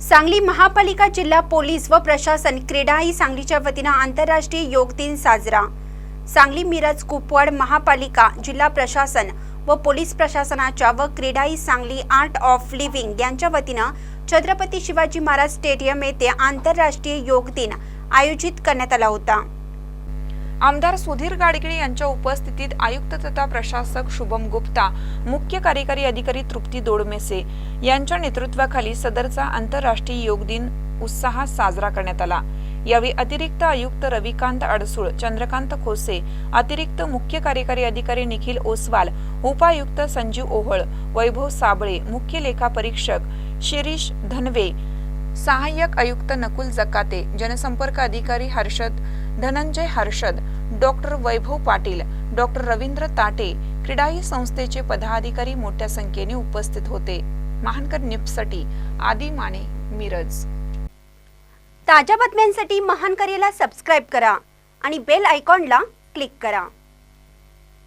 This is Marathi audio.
सांगली महापालिका जिल्हा पोलीस व प्रशासन क्रीडा ही सांगलीच्या वतीनं आंतरराष्ट्रीय योग दिन साजरा. सांगली मिरज कुपवाड महापालिका जिल्हा प्रशासन व पोलीस प्रशासनाच्या व क्रीडा ही सांगली आर्ट ऑफ लिव्हिंग यांच्या वतीनं छत्रपती शिवाजी महाराज स्टेडियम येथे आंतरराष्ट्रीय योग दिन आयोजित करण्यात आला होता. आमदार सुधीर गाडगिळे यांच्या उपस्थितीत आयुक्त तथा प्रशासक शुभम गुप्ता मुख्य कार्यकारी अधिकारी तृप्ती दोडमेसे यांच्या नेतृत्वाखाली सदरचा आंतरराष्ट्रीय योग दिन उत्साहात साजरा करण्यात आला. यावेळी अतिरिक्त आयुक्त रविकांत अडसूळ चंद्रकांत खोसे अतिरिक्त मुख्य कार्यकारी अधिकारी निखिल ओसवाल उपायुक्त संजीव ओहळ वैभव साबळे मुख्य लेखा परीक्षक शिरीष धनवे सहाय्यक आयुक्त नकुल जकाते जनसंपर्क अधिकारी हर्षद धनंजय हर्षद डॉक्टर वैभव पाटील डॉक्टर रवींद्र ताटे क्रीडाई संस्थेचे पदाधिकारी मोठ्या संख्येने उपस्थित होते. महानकर निप्सटी आदी माने मिरज. ताज्या बातम्यांसाठी महानकरेला सबस्क्राईब करा आणि बेल आयकॉनला क्लिक करा.